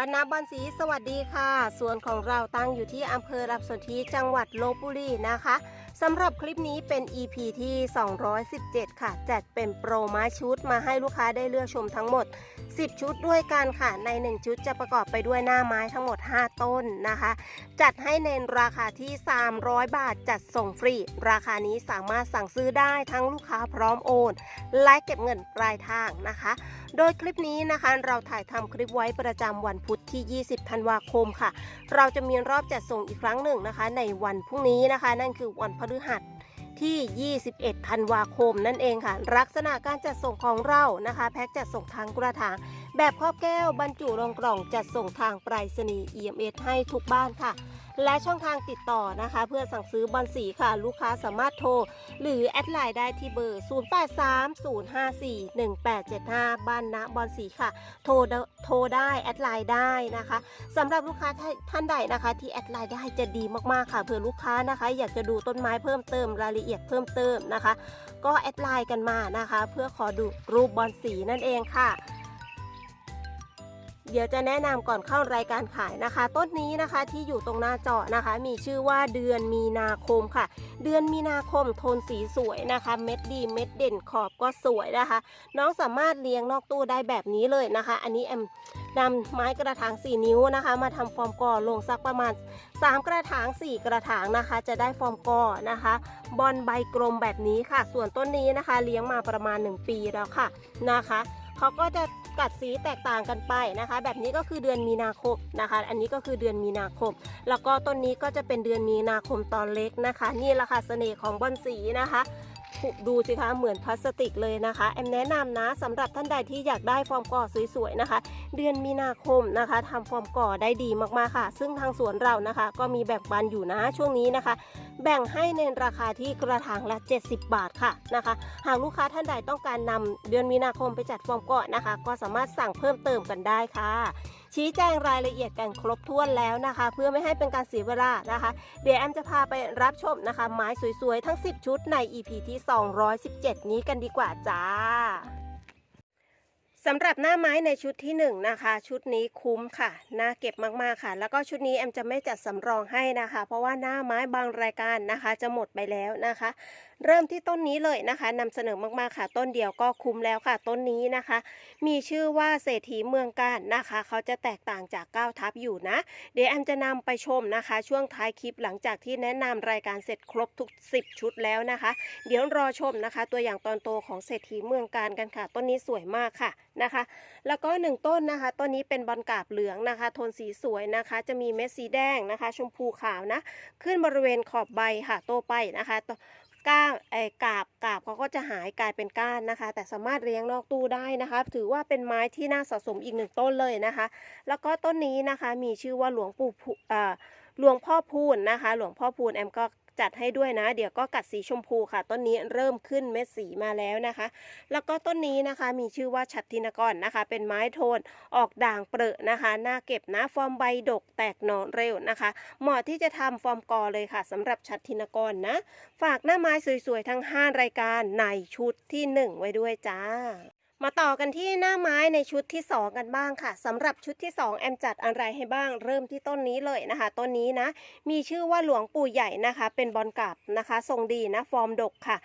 บรรณาบอนสีสวัสดีค่ะ สวนของเราตั้งอยู่ที่อำเภอรับสนธิจังหวัดลบบุรีนะคะสำหรับคลิปนี้เป็น EP ที่ 217 ค่ะ จัดเป็นโปรไม้ชุดมาให้ลูกค้าได้เลือกชมทั้งหมด 10 ชุดด้วยกันค่ะ ใน 1 ชุดจะประกอบไปด้วยหน้าไม้ทั้งหมด 5 ต้นนะคะ จัดให้ในราคาที่ 300 บาทจัดส่งฟรี ราคานี้สามารถสั่งซื้อได้ทั้งลูกค้าพร้อมโอน และเก็บเงินปลายทางนะคะ โดยคลิปนี้นะคะ เราถ่ายทำคลิปไว้ประจำวันพุธที่ 20 ธันวาคมค่ะ เราจะมีรอบจัดส่งอีกครั้งหนึ่งนะคะ ในวันพรุ่งนี้นะคะ นั่นคือวันพฤหัสที่ 21 ธันวาคมนั่นเองค่ะ ลักษณะการจัดส่งของเรานะคะ แพ็กจัดส่งทางกระถาง แบบครอบแก้วบรรจุลงกล่องจัดส่งทางไปรษณีย์ EMS ให้ทุกบ้านค่ะ และช่องทางติดต่อนะคะ เพื่อสั่งซื้อบอลสีค่ะ ลูกค้าสามารถโทร หรือแอดไลน์ได้ที่เบอร์ 0830541875 บ้านนะบอลสีค่ะ โทรได้โทรได้แอดไลน์ได้นะคะสำหรับลูกค้าท่านท่านใดนะคะ ที่แอดไลน์ได้จะดีมากๆค่ะเผื่อลูกค้านะคะ อยากจะดูต้นไม้เพิ่มเติมรายละเอียดเพิ่มเติมนะคะ ก็แอดไลน์กันมานะคะ เพื่อขอดูรูปบอลสีนั่นเองค่ะ เดี๋ยวจะแนะนำก่อนเข้ารายการขายนะคะ ต้นนี้นะคะที่อยู่ตรงหน้าจอนะคะ มีชื่อว่าเดือนมีนาคมค่ะ เดือนมีนาคมโทนสีสวยนะคะ เม็ดดีเม็ดเด่นขอบก็สวยนะคะ น้องสามารถเลี้ยงนอกตู้ได้แบบนี้เลยนะคะ อันนี้แอมนำไม้กระถาง 4 นิ้วนะคะ มาทำฟอร์มกอลงสักประมาณ 3 กระถาง 4 กระถางนะคะ จะได้ฟอร์มกอนะคะ บอลใบกลมแบบนี้ค่ะ ส่วนต้นนี้นะคะ เลี้ยงมาประมาณ 1 ปีแล้วค่ะนะคะเขาก็จะ กัดสีแตกต่างกันไปนะคะ แบบนี้ก็คือเดือนมีนาคมนะคะ อันนี้ก็คือเดือนมีนาคม แล้วก็ต้นนี้ก็จะเป็นเดือนมีนาคมตอนเล็กนะคะ นี่แหละค่ะเสน่ห์ของบอนสีนะคะ ดูสิคะเหมือนพลาสติกเลยนะคะแอมแนะนำนะสำหรับท่านใดที่อยากได้ฟอร์มก่อสวยๆนะคะ เดือนมีนาคมนะคะทำฟอร์มก่อได้ดีมากๆค่ะ ซึ่งทางสวนเรานะคะ ก็มีแบ่งปันอยู่นะช่วงนี้นะคะ แบ่งให้ในราคาที่กระถางละ 70 บาทค่ะนะคะ หากลูกค้าท่านใดต้องการนำเดือนมีนาคมไปจัดฟอร์มก่อนนะคะ ก็สามารถสั่งเพิ่มเติมกันได้ค่ะชี้แจงรายละเอียดกันครบถ้วนแล้วนะคะ เพื่อไม่ให้เป็นการเสียเวลานะคะ เดี๋ยวแอมจะพาไปรับชมนะคะ ไม้สวยๆ ทั้ง 10 ชุดใน EP ที่ 217 นี้กันดีกว่าจ้าสำหรับหน้าไม้ในชุดที่1นงนะคะ ชุดนี้คุ้มค่ะน่าเก็บมากๆค่ะ แล้วก็ชุดนี้แอมจะไม่จัดสำรองให้นะคะ เพราะว่าหน้าไม้บางรายการนะคะ จะหมดไปแล้วนะคะ เริ่มที่ต้นนี้เลยนะคะนำเสนอมากๆค่ะ ต้นเดียวก็คุ้มแล้วค่ะ ต้นนี้นะคะ มีชื่อว่าเศรษฐีเมืองการนะคะ เขาจะแตกต่างจากก้าวทับอยู่นะ เดี๋ยวแอมจะนำไปชมนะคะ ช่วงท้ายคลิปหลังจากที่แนะนำรายการเสร็จครบทุก 10 ชุดแล้วนะคะ เดี๋ยวรอชมนะคะ ตัวอย่างตอนโตของเศรษฐีเมืองการกันค่ะ ต้นนี้สวยมากค่ะนะคะ แล้วก็หนึ่งต้นนะคะ ต้นนี้เป็นบอลกาบเหลืองนะคะ โทนสีสวยนะคะ จะมีเม็ดสีแดงนะคะ ชมพูขาวนะ ขึ้นบริเวณขอบใบค่ะ โตไปนะคะ ก้านไอ้กาบกาบเขาก็จะหายกลายเป็นก้านนะคะ แต่สามารถเลี้ยงนอกตู้ได้นะคะ ถือว่าเป็นไม้ที่น่าสะสมอีกหนึ่งต้นเลยนะคะ แล้วก็ต้นนี้นะคะมีชื่อว่าหลวงปู่หลวงพ่อพูนนะคะ หลวงพ่อพูนแอมก็ จัดให้ด้วยนะ เดี๋ยวก็กัดสีชมพูค่ะ ต้นนี้เริ่มขึ้นเม็ดสีมาแล้วนะคะ แล้วก็ต้นนี้นะคะมีชื่อว่าชัดทินกรนะคะ เป็นไม้โทนออกด่างเปรอะนะคะน่าเก็บนะฟอร์มใบดกแตกหน่อเร็วนะคะ เหมาะที่จะทำฟอร์มกอเลยค่ะสำหรับชัดทินกรนะ ฝากหน้าไม้สวยๆทั้ง 5 รายการในชุดที่ 1 ไว้ด้วยจ้า มาต่อกันที่หน้าไม้ในชุดที่ 2 กันบ้างค่ะสำหรับชุดที่ 2 แอมจัดอะไรให้บ้าง เริ่มที่ต้นนี้เลยนะคะต้นนี้นะ มีชื่อว่าหลวงปู่ใหญ่นะคะ เป็นบอลกลับนะคะ ทรงดีนะ ฟอร์มดกค่ะ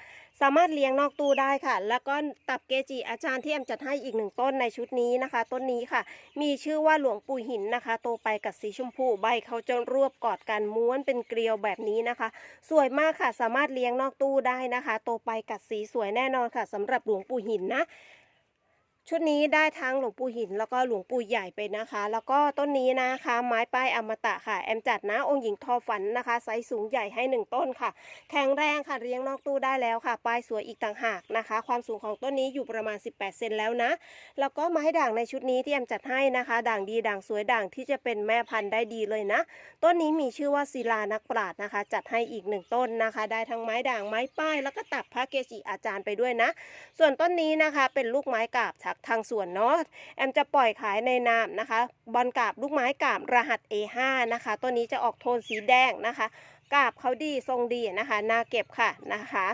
สามารถเลี้ยงนอกตู้ได้ค่ะ แล้วก็ตับเกจิอาจารย์ที่แอมจัดให้อีกหนึ่งต้นในชุดนี้นะคะ ต้นนี้ค่ะ มีชื่อว่าหลวงปู่หินนะคะ โตไปกับสีชมพูใบเขาจะรวบกอดกันม้วนเป็นเกลียวแบบนี้นะคะ สวยมากค่ะ สามารถเลี้ยงนอกตู้ได้นะคะ โตไปกัดสีสวยแน่นอนค่ะสำหรับหลวงปู่หินนะ ชุดนี้ได้ทั้งหลวงปู่หินแล้วก็หลวงปู่ใหญ่ไปนะคะ แล้วก็ต้นนี้นะคะ ไม้ป้ายอมตะค่ะ แอมจัดนะองค์หญิงทอฝันนะคะไซส์สูงใหญ่ให้หนึ่งต้นค่ะ แข็งแรงค่ะเรียงนอกตู้ได้แล้วค่ะป้ายสวยอีกต่างหากนะคะ ความสูงของต้นนี้อยู่ประมาณ 18 เซนแล้วนะ แล้วก็ไม้ด่างในชุดนี้ที่แอมจัดให้นะคะ ด่างดีด่างสวยด่างที่จะเป็นแม่พันธุ์ได้ดีเลยนะ ต้นนี้มีชื่อว่าศิลานักปราชญ์นะคะ จัดให้อีกหนึ่งต้นนะคะ ได้ทั้งไม้ด่างไม้ป้าย แล้วก็ตับพระเกจิอาจารย์ไปด้วยนะ ส่วนต้นนี้นะคะเป็นลูกไม้กาบจากทางสวนเนาะแอมจะปล่อยขายในนามนะคะ บอลกาบลูกไม้กาบรหัส A5 นะคะต้นนี้จะออกโทนสีแดงนะคะกาบเขาดีทรงดีนะคะน่าเก็บค่ะนะคะ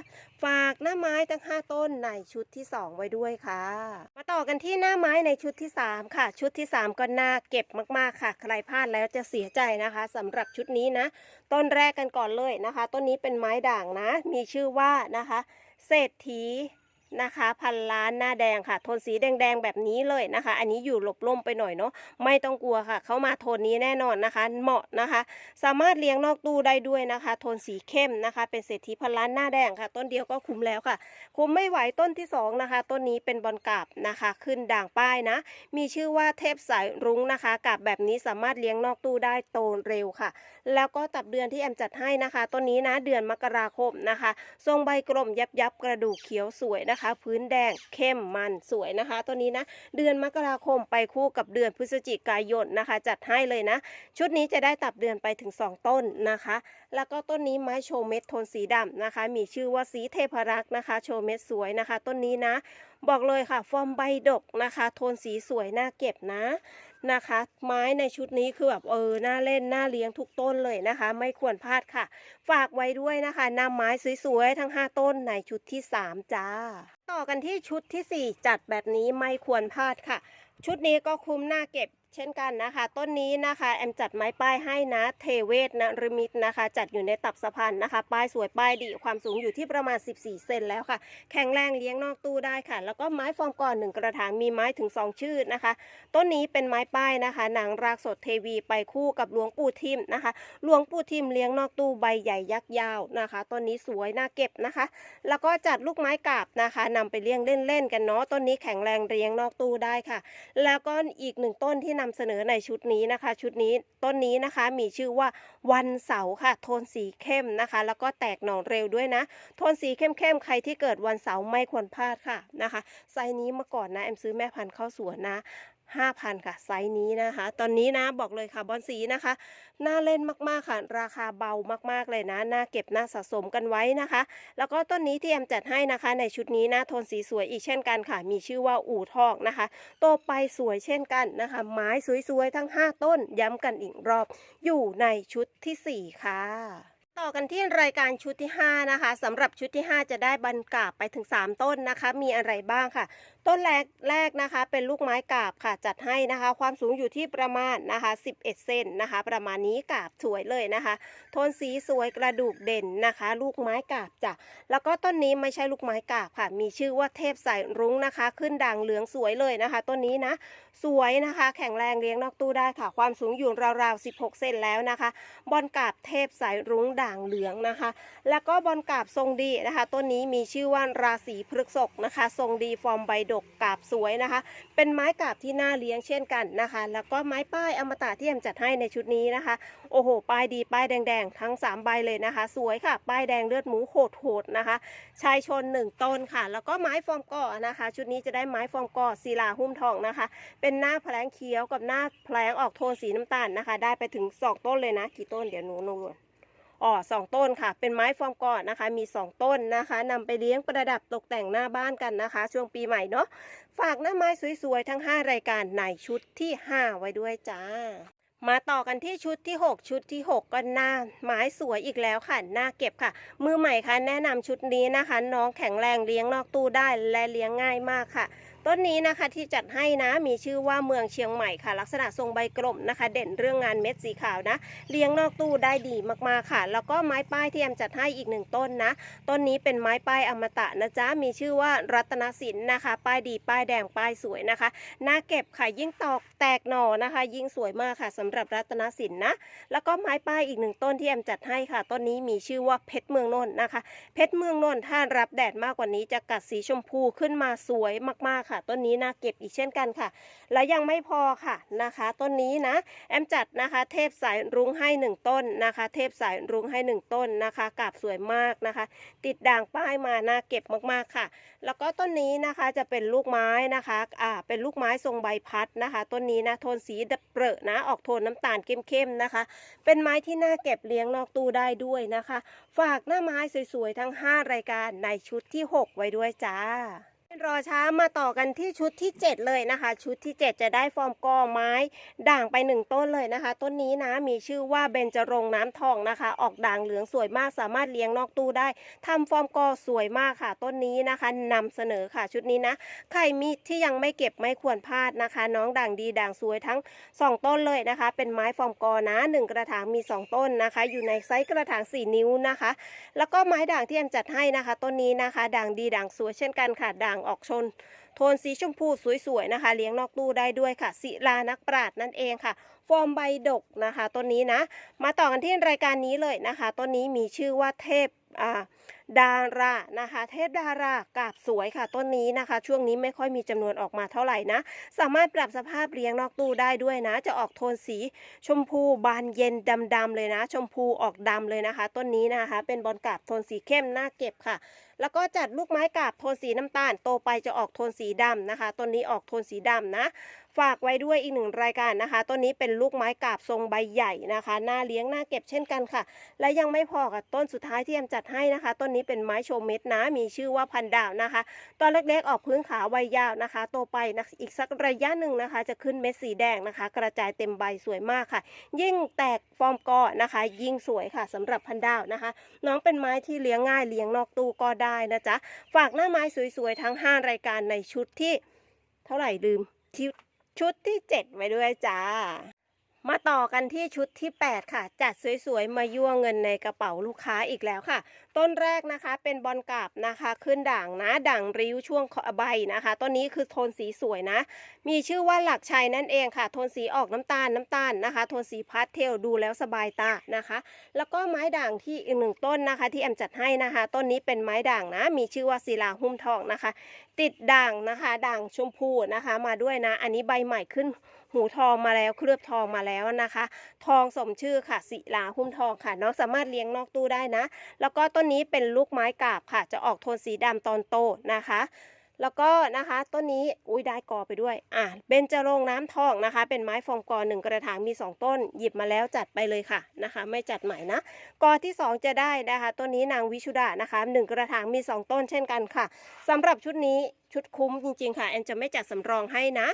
ฝากหน้าไม้ทั้ง 5 ต้นในชุดที่ 2 ไว้ด้วยค่ะ มาต่อกันที่หน้าไม้ในชุดที่ 3 ค่ะ ชุดที่ 3 ก็น่าเก็บมากๆค่ะ ใครพลาดแล้วจะเสียใจนะคะสำหรับชุดนี้นะ ต้นแรกกันก่อนเลยนะคะ ต้นนี้เป็นไม้ด่างนะ มีชื่อว่านะคะ เศรษฐี นะคะ พันล้านหน้าแดงค่ะ โทนสีแดงๆแบบนี้เลยนะคะ อันนี้อยู่หลบร่มไปหน่อยเนาะไม่ต้องกลัวค่ะเขามาโทนนี้แน่นอนนะคะ เหมาะนะคะ สามารถเลี้ยงนอกตู้ได้ด้วยนะคะ โทนสีเข้มนะคะ เป็นเศรษฐีพันล้านหน้าแดงค่ะ ต้นเดียวก็คุ้มแล้วค่ะ คุมไม่ไหวต้นที่สองนะคะต้นนี้เป็นบอลกาบนะคะ ขึ้นด่างป้ายนะ มีชื่อว่าเทพสายรุ้งนะคะกาบแบบนี้สามารถเลี้ยงนอกตู้ได้โตเร็วค่ะ แล้วก็ตับเดือนที่แอมจัดให้นะคะต้นนี้นะเดือนมกราคมนะคะ ทรงใบกลมยับยับกระดูกเขียวสวยนะคะพื้นแดงเข้มมันสวยนะคะต้นนี้นะ เดือนมกราคมไปคู่กับเดือนพฤศจิกายนนะคะ จัดให้เลยนะ ชุดนี้จะได้ตับเดือนไปถึง 2 ต้นนะคะ แล้วก็ต้นนี้ไม้โชว์เม็ดโทนสีดำนะคะ มีชื่อว่าสีเทพรักษ์นะคะ โชว์เม็ดสวยนะคะ ต้นนี้นะบอกเลยค่ะ ฟอร์มใบดกนะคะ โทนสีสวยน่าเก็บนะนะคะ ไม้ในชุดนี้คือแบบเออน่าเล่นน่าเลี้ยงทุกต้นเลยนะคะ ไม่ควรพลาดค่ะ ฝากไว้ด้วยนะคะนำไม้สวยๆทั้ง 5 ต้นในชุดที่ 3 จ้า ต่อกันที่ชุดทีสี่4 จัดแบบนี้ไม่ควรพลาดค่ะ ชุดนี้ก็คุ้มหน้าเก็บ เช่นกันนะคะ ต้นนี้นะคะแอมจัดไม้ป้ายให้นะเทเวศนะรมิตนะคะ จัดอยู่ในตับสะพานนะคะ ป้ายสวยป้ายดีความสูงอยู่ที่ประมาณ 14 เซนแล้วค่ะ แข็งแรงเลี้ยงนอกตู้ได้ค่ะ แล้วก็ไม้ฟอร์มก่อนหนึ่งกระถางมีไม้ถึง 2 ชื่อนะคะ ต้นนี้เป็นไม้ป้ายนะคะหนังรากสดเทวีไปคู่กับหลวงปู่ทิมนะคะหลวงปู่ทิมเลี้ยงนอกตู้ใบใหญ่ยักษ์ยาวนะคะต้นนี้สวยน่าเก็บนะคะ แล้วก็จัดลูกไม้กาบนะคะนำไปเลี้ยงเล่นๆกันเนาะต้นนี้แข็งแรงเลี้ยงนอกตู้ได้ค่ะ แล้วก็อีกหนึ่งต้นที่นำเสนอในชุดนี้นะคะ ชุดนี้ต้นนี้นะคะมีชื่อว่าวันเสาร์ค่ะ โทนสีเข้มนะคะ แล้วก็แตกหน่อเร็วด้วยนะ โทนสีเข้มๆใครที่เกิดวันเสาร์ไม่ควรพลาดค่ะนะคะไซนี้เมื่อก่อนนะแอมซื้อแม่พันธุ์เข้าสวนนะ 5,000 ค่ะ ไซส์นี้นะคะ ตอนนี้นะบอกเลยค่ะบอลสีนะคะ น่าเล่นมากๆค่ะ ราคาเบามากๆเลยนะ น่าเก็บน่าสะสมกันไว้นะคะ แล้วก็ต้นนี้ที่แอมจัดให้นะคะ ในชุดนี้นะโทนสีสวยอีกเช่นกันค่ะ มีชื่อว่าอู่ทองนะคะ โตไปสวยเช่นกันนะคะ ไม้สวยๆทั้ง 5 ต้น ย้ำกันอีกรอบ อยู่ในชุดทีสี่4 ค่ะ ต่อกันที่รายการชุดที่ 5 นะคะสำหรับชุดที่ 5 จะได้บรรกาบไปถึง 3 ต้นนะคะ มีอะไรบ้างค่ะ ต้นแรกแรกนะคะ เป็นลูกไม้กาบค่ะ จัดให้นะคะ ความสูงอยู่ที่ประมาณนะคะ 11 เซนนะคะ ประมาณนี้กาบสวยเลยนะคะโทนสีสวยกระดูกเด่นนะคะ ลูกไม้กาบจ้ะแล้วก็ต้นนี้ไม่ใช่ลูกไม้กาบค่ะ มีชื่อว่าเทพสายรุ้งนะคะ ขึ้นด่างเหลืองสวยเลยนะคะ ต้นนี้นะ สวยนะคะ แข็งแรงเลี้ยงนอกตู้ได้ค่ะ ความสูงอยู่ราวๆ 16 เซนแล้วนะคะ บอลกาบเทพสายรุ้งด่างเหลืองนะคะ แล้วก็บอลกาบทรงดีนะคะ ต้นนี้มีชื่อว่าราศีพฤกษภนะคะ ทรงดีฟอร์มใบดกกาบสวยนะคะ เป็นไม้กาบที่น่าเลี้ยงเช่นกันนะคะ แล้วก็ไม้ป้ายอมตะที่แอมจัดให้ในชุดนี้นะคะ โอ้โห ป้ายดีป้ายแดงๆ ทั้ง 3 ใบเลยนะคะ สวยค่ะ ป้ายแดงเลือดหมูโหดๆนะคะ ชายชน 1 ต้นค่ะ แล้วก็ไม้ฟอร์มก่อนะคะ ชุดนี้จะได้ไม้ฟอร์มก่อศิลาหุ้มทองนะคะเป็น็นหน้าแผลงเขียวกับหน้าแผลงออกโทนสีน้ำตาลนะคะ ได้ไปถึง2ต้นเลยนะกี่ต้นเดี๋ยวหนูนูอ๋อสองต้นค่ะ เป็นไม้ฟอร์มก่อนนะคะ มี 2 ต้นนะคะนำไปเลี้ยงประดับตกแต่งหน้าบ้านกันนะคะ ช่วงปีใหม่เนาะฝากหน้าไม้สวยๆทั้ง 5 รายการในชุดที่ 5 ไว้ด้วยจ้า มาต่อกันที่ชุดที่ 6 ชุดที่ 6 ก็หน้าไม้สวยอีกแล้วค่ะหน้าเก็บค่ะ มือใหม่ค่ะแนะนำชุดนี้นะคะ น้องแข็งแรงเลี้ยงนอกตู้ได้และเลี้ยงง่ายมากค่ะ ต้นนี้นะคะที่จัดให้นะมีชื่อว่าเมืองเชียงใหม่ค่ะ ลักษณะทรงใบกลมนะคะ เด่นเรื่องงานเม็ดสีขาวนะ เลี้ยงนอกตู้ได้ดีมากๆค่ะ แล้วก็ไม้ป้ายที่แอมจัดให้อีกหนึ่งต้นนะ ต้นนี้เป็นไม้ป้ายอมตะนะจ๊ะมีชื่อว่ารัตนสินนะคะ ป้ายดีป้ายแดงป้ายสวยนะคะน่าเก็บค่ะยิ่งตอกแตกหน่อนะคะ ยิ่งสวยมากค่ะสำหรับรัตนสินนะ แล้วก็ไม้ป้ายอีกหนึ่งต้นที่แอมจัดให้ค่ะ ต้นนี้มีชื่อว่าเพชรเมืองนนท์นะคะ เพชรเมืองนนท์ถ้ารับแดดมากกว่านี้จะกัดสีชมพูขึ้นมาสวยมากๆค่ะต้นนี้น่าเก็บอีกเช่นกันค่ะ และยังไม่พอค่ะนะคะ ต้นนี้นะ แอมจัดนะคะ เทพสายรุ้งให้หนึ่งต้นนะคะ เทพสายรุ้งให้หนึ่งต้นนะคะกาบสวยมากนะคะ ติดด่างป้ายมาน่าเก็บมากๆค่ะ แล้วก็ต้นนี้นะคะจะเป็นลูกไม้นะคะอ่าเป็นลูกไม้ทรงใบพัดนะคะ ต้นนี้นะโทนสีดเปรอะนะออกโทนน้ำตาลเข้มๆนะคะ เป็นไม้ที่น่าเก็บเลี้ยงนอกตู้ได้ด้วยนะคะ ฝากหน้าไม้สวยๆทั้ง 5 รายการในชุดที่ 6 ไว้ด้วยจ้า รอช้ามาต่อกันที่ชุดที่ 7 เลยนะคะ ชุดที่ 7 จะได้ฟอร์มกอไม้ด่างไป 1 ต้นเลยนะคะ ต้นนี้นะมีชื่อว่าเบญจรงน้ำทองนะคะ ออกด่างเหลืองสวยมากสามารถเลี้ยงนอกตู้ได้ทำฟอร์มกอสวยมากค่ะ ต้นนี้นะคะนำเสนอค่ะชุดนี้นะใครมีที่ยังไม่เก็บไม่ควรพลาดนะคะ น้องด่างดีด่างสวยทั้ง 2 ต้นเลยนะคะ เป็นไม้ฟอร์มกอนะ 1 กระถางมี 2 ต้นนะคะ อยู่ในไซส์กระถาง 4 นิ้วนะคะ แล้วก็ไม้ด่างที่แอมจัดให้นะคะ ต้นนี้นะคะ ด่างดีด่างสวยเช่นกันค่ะด่างออกชน โทนสีชมพูสวยๆนะคะ เลี้ยงนอกตู้ได้ด้วยค่ะ ศิลานักปราดนั่นเองค่ะ ฟอร์มใบดกนะคะต้นนี้นะ มาต่อกันที่รายการนี้เลยนะคะ ต้นนี้มีชื่อว่าเทพอ่า ดารานะคะ เทพดารากาบสวยค่ะต้นนี้นะคะ ช่วงนี้ไม่ค่อยมีจำนวนออกมาเท่าไหร่นะ สามารถปรับสภาพเลี้ยงนอกตู้ได้ด้วยนะ จะออกโทนสีชมพูบานเย็นดำๆเลยนะ ชมพูออกดำเลยนะคะ ต้นนี้นะคะ เป็นบอลกาบโทนสีเข้มน่าเก็บค่ะ แล้วก็จัดลูกไม้กาบโทนสีน้ำตาลโตไปจะออกโทนสีดำนะคะต้นนี้ออกโทนสีดำนะ ฝากไว้ด้วยอีกหนึ่งรายการนะคะ ต้นนี้เป็นลูกไม้กาบทรงใบใหญ่นะคะน่าเลี้ยงน่าเก็บเช่นกันค่ะ และยังไม่พอกับต้นสุดท้ายที่แอมจัดให้นะคะ ต้นนี้เป็นไม้โชว์เม็ดนะ มีชื่อว่าพันดาวนะคะ ตอนเล็กๆ ออกพื้นขาใบยาวนะคะ โตไปนะอีกสักระยะหนึ่งนะคะ จะขึ้นเม็ดสีแดงนะคะ กระจายเต็มใบสวยมากค่ะ ยิ่งแตกฟอร์มกอนะคะ ยิ่งสวยค่ะสำหรับพันดาวนะคะ น้องเป็นไม้ที่เลี้ยงง่ายเลี้ยงนอกตู้ก็ได้นะจ๊ะฝากหน้าไม้สวยๆทั้ง 5 รายการในชุดที่ เท่าไหร่ลืมชุด ชุดที่ 7 ไว้ด้วยจ้า มาต่อกันที่ชุดที่ 8 ค่ะ จัดสวยๆ มายั่วเงินในกระเป๋าลูกค้าอีกแล้วค่ะ ต้นแรกนะคะเป็นบอลกราบนะคะ ขึ้นด่างนะด่างริ้วช่วงใบนะคะ ต้นนี้คือโทนสีสวยนะ มีชื่อว่าหลักชัยนั่นเองค่ะ โทนสีออกน้ำตาลน้ำตาลนะคะ โทนสีพาสเทลดูแล้วสบายตานะคะ แล้วก็ไม้ด่างที่อีกหนึ่งต้นนะคะ ที่แอมจัดให้นะคะ ต้นนี้เป็นไม้ด่างนะ มีชื่อว่าศิลาหุ้มทองนะคะ ติดด่างนะคะ ด่างชมพูนะคะ มาด้วยนะ อันนี้ใบใหม่ขึ้น หูทองมาแล้วเคลือบทองมาแล้วนะคะ ทองสมชื่อค่ะศิลาหุ้มทองค่ะ น้องสามารถเลี้ยงนอกตู้ได้นะ แล้วก็ต้นนี้เป็นลูกไม้กาบค่ะ จะออกโทนสีดำตอนโตนะคะแล้วก็นะคะต้นนี้อุ้ยได้กอไปด้วยอะเบญจรงน้ำทองนะคะ เป็นไม้ฟอมกอหนึ่งกระถางมี 2 ต้น หยิบมาแล้วจัดไปเลยค่ะนะคะ ไม่จัดใหม่นะกอที่ 2 จะได้นะคะต้นนี้นางวิชุดานะคะหนึ่งกระถางมี 2 ต้นเช่นกันค่ะสำหรับชุดนี้ชุดคุ้มจริงๆค่ะแอนจะไม่จัดสำรองให้นะ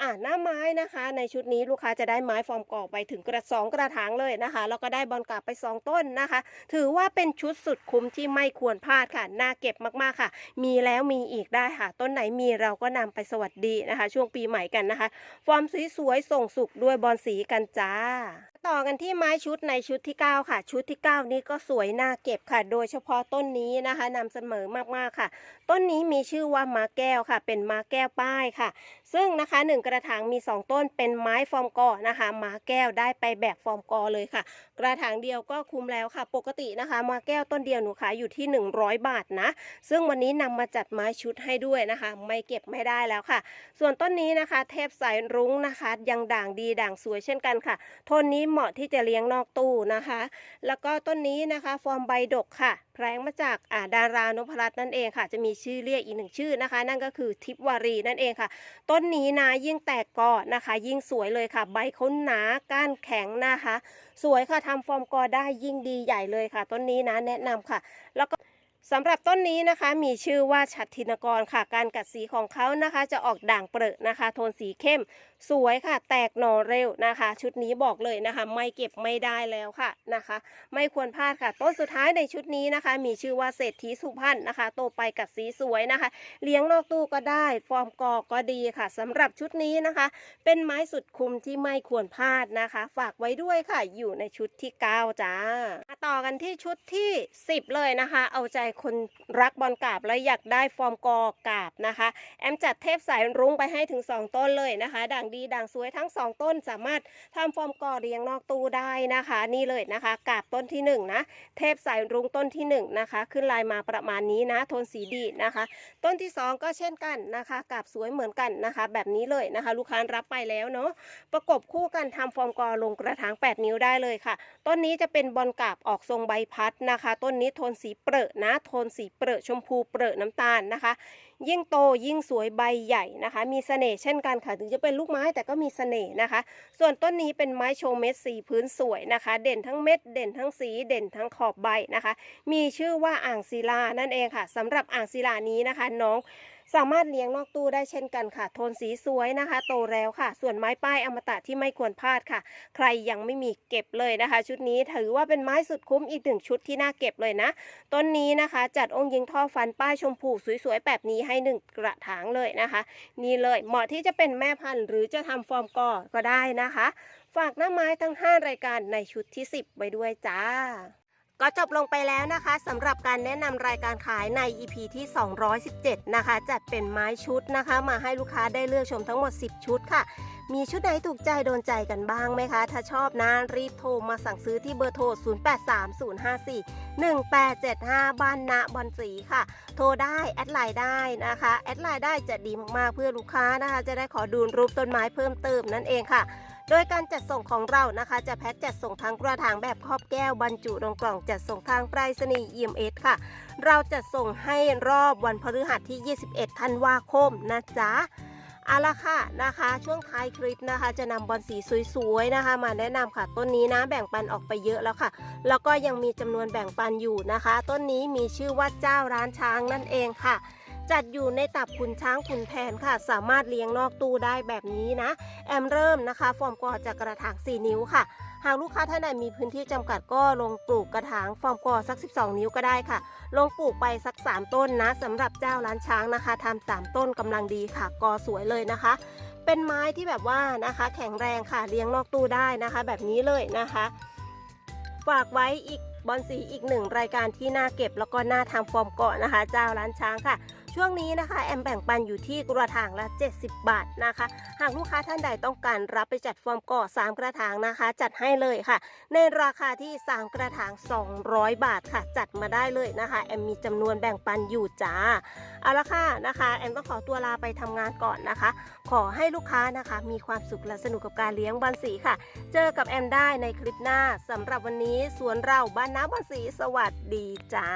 อะหน้าไม้นะคะ ในชุดนี้ลูกค้าจะได้ไม้ฟอร์มกอไปถึงกระสองกระถางเลยนะคะแล้วก็ได้บอลกลับไป 2 ต้นนะคะ ถือว่าเป็นชุดสุดคุ้มที่ไม่ควรพลาดค่ะน่าเก็บมากๆค่ะ มีแล้วมีอีกได้ค่ะ ต้นไหนมีเราก็นำไปสวัสดีนะคะ ช่วงปีใหม่กันนะคะ ฟอร์มสวยๆส่งสุกด้วยบอลสีกันจ้าต่อกันที่ไม้ชุดในชุดที่ 9 ค่ะ ชุดที่ 9 นี้ก็สวยน่าเก็บค่ะ โดยเฉพาะต้นนี้นะคะนำเสนอมากๆค่ะ ต้นนี้มีชื่อว่ามาแก้วค่ะ เป็นมาแก้วป้ายค่ะ ซึ่งนะคะหนึ่งกระถางมี 2 ต้นเป็นไม้ฟอร์มกอนะคะ มาแก้วได้ไปแบกฟอร์มกอเลยค่ะ กระถางเดียวก็คุ้มแล้วค่ะ ปกตินะคะ มาแก้วต้นเดียวหนูขายอยู่ที่ 100 บาทนะ ซึ่งวันนี้นำมาจัดไม้ชุดให้ด้วยนะคะ ไม่เก็บไม่ได้แล้วค่ะ ส่วนต้นนี้นะคะ เทพสายรุ้งนะคะ ยังด่างดีด่างสวยเช่นกันค่ะโทนนี้เหมาะที่จะเลี้ยงนอกตู้นะคะ แล้วก็ต้นนี้นะคะ ฟอร์มใบดกค่ะ แพรงมาจากอ่าดารานพรัตน์นั่นเองค่ะ จะมีชื่อเรียกอีกหนึ่งชื่อนะคะ นั่นก็คือทิพวารีนั่นเองค่ะ ต้นนี้นะยิ่งแตกกอนะคะ ยิ่งสวยเลยค่ะ ใบเขาหนาก้านแข็งนะคะ สวยค่ะทำฟอร์มกอได้ยิ่งดีใหญ่เลยค่ะ ต้นนี้นะแนะนำค่ะ แล้วก็ สำหรับต้นนี้นะคะมีชื่อว่าชัดทินกรค่ะ การกัดสีของเขานะคะ จะออกด่างเปรอะนะคะ โทนสีเข้ม สวยค่ะ แตกหน่อเร็วนะคะ ชุดนี้บอกเลยนะคะ ไม่เก็บไม่ได้แล้วค่ะนะคะ ไม่ควรพลาดค่ะ ต้นสุดท้ายในชุดนี้นะคะ มีชื่อว่าเศรษฐีสุพรรณนะคะ โตไปกับสีสวยนะคะ เลี้ยงนอกตู้ก็ได้ ฟอร์มกอก็ดีค่ะสำหรับชุดนี้นะคะ เป็นไม้สุดคุ้มที่ไม่ควรพลาดนะคะ ฝากไว้ด้วยค่ะ อยู่ในชุดที่9จ้ามาต่อกันที่ชุดที่ 10 เลยนะคะ เอาใจคนรักบอลกาบและอยากได้ฟอร์มกอกาบนะคะ แอมจัดเทพสายรุ้งไปให้ถึง 2 ต้นเลยนะคะ ด่างดีด่างสวยทั้ง 2 ต้นสามารถทำฟอร์มกอเรียงนอกตู้ได้นะคะ นี่เลยนะคะ กาบต้นที่ 1 นะ เทพสายรุ้งต้นที่ 1 นะคะ ขึ้นลายมาประมาณนี้นะ โทนสีดีนะคะ ต้นที่ 2 ก็เช่นกันนะคะ กาบสวยเหมือนกันนะคะ แบบนี้เลยนะคะ ลูกค้ารับไปแล้วเนาะประกบคู่กันทำฟอร์มกอลงกระถาง 8 นิ้วได้เลยค่ะ ต้นนี้จะเป็นบอลกาบออกทรงใบพัดนะคะ ต้นนี้โทนสีเปรอะนะโทนสีเปรอะชมพูเปรอะน้ำตาลนะคะ ยิ่งโตยิ่งสวยใบใหญ่นะคะ มีเสน่ห์เช่นกันค่ะ ถึงจะเป็นลูกไม้แต่ก็มีเสน่ห์นะคะ ส่วนต้นนี้เป็นไม้โชว์เม็ดสีพื้นสวยนะคะ เด่นทั้งเม็ด เด่นทั้งสีเด่นทั้งขอบใบนะคะ มีชื่อว่าอ่างศิลานั่นเองค่ะสำหรับอ่างศิลานี้นะคะน้อง สามารถเลี้ยงนอกตู้ได้เช่นกันค่ะ โทนสีสวยนะคะ โตแล้วค่ะ ส่วนไม้ป้ายอมตะที่ไม่ควรพลาดค่ะ ใครยังไม่มีเก็บเลยนะคะ ชุดนี้ถือว่าเป็นไม้สุดคุ้มอีกหนึ่งชุดที่น่าเก็บเลยนะ ต้นนี้นะคะ จัดองค์ยิงท่อฟันป้ายชมพูสวยๆแบบนี้ให้หนึ่งกระถางเลยนะคะ นี่เลยเหมาะที่จะเป็นแม่พันธุ์หรือจะทำฟอร์มกอก็ได้นะคะ ฝากหน้าไม้ทั้ง 5 รายการในชุดที่ 10 ไว้ด้วยจ้า ก็จบลงไปแล้วนะคะสำหรับการแนะนำรายการขายใน EP ที่ 217 นะคะ จัดเป็นไม้ชุดนะคะ มาให้ลูกค้าได้เลือกชมทั้งหมด 10 ชุดค่ะ มีชุดไหนถูกใจโดนใจกันบ้างไหมคะ ถ้าชอบนะรีบโทรมาสั่งซื้อที่เบอร์โทร 0830541875 บ้านณบอนสีค่ะ โทรได้แอดไลน์ได้นะคะ แอดไลน์ได้จะดีมากๆเพื่อลูกค้านะคะ จะได้ขอดูรูปต้นไม้เพิ่มเติมนั่นเองค่ะ โดยการจัดส่งของเรานะคะ จะแพ็คจัดส่งทั้งกระถางแบบครอบแก้วบรรจุลงกล่องจัดส่งทางไปรษณีย์ EMS ค่ะ เราจะส่งให้รอบวันพฤหัสที่ 21 ธันวาคมนะจ๊ะเอาละค่ะนะคะ ช่วงท้ายคลิปนะคะ จะนำบอลสีสวยๆนะคะ มาแนะนำค่ะต้นนี้นะแบ่งปันออกไปเยอะแล้วค่ะ แล้วก็ยังมีจำนวนแบ่งปันอยู่นะคะ ต้นนี้มีชื่อว่าเจ้าร้านช้างนั่นเองค่ะ จัดอยู่ในตับขุนช้างขุนแผนค่ะ สามารถเลี้ยงนอกตู้ได้แบบนี้นะ แอมเริ่มนะคะ ฟอร์มกอจากกระถาง 4 นิ้วค่ะ หากลูกค้าท่านใดมีพื้นที่จำกัดก็ลงปลูกกระถางฟอร์มกอสัก 12 นิ้วก็ได้ค่ะ ลงปลูกไปสัก 3 ต้นนะสำหรับเจ้าร้านช้างนะคะทำ3ต้นกำลังดีค่ะ กอสวยเลยนะคะ เป็นไม้ที่แบบว่านะคะ แข็งแรงค่ะเลี้ยงนอกตู้ได้นะคะ แบบนี้เลยนะคะฝากไว้อีกบอลสีอีกหนึ่งรายการที่น่าเก็บแล้วก็น่าทำฟอร์มเกาะนะคะ เจ้าร้านช้างค่ะ ช่วงนี้นะคะ แอมแบ่งปันอยู่ที่กระถางละ 70 บาทนะคะ หากลูกค้าท่านใดต้องการรับไปจัดฟอร์มกาะ3กระถางนะคะ จัดให้เลยค่ะ ในราคาที่ 3 กระถาง 200 บาทค่ะ จัดมาได้เลยนะคะ แอมมีจำนวนแบ่งปันอยู่จ้าเอาละค่ะนะคะ แอมต้องขอตัวลาไปทำงานก่อนนะคะ ขอให้ลูกค้านะคะ มีความสุขและสนุกกับการเลี้ยงบอลสีค่ะ เจอกับแอมได้ในคลิปหน้าสำหรับวันนี้สวนเราบ้านน้ำบอลสีสวัสดีจ้า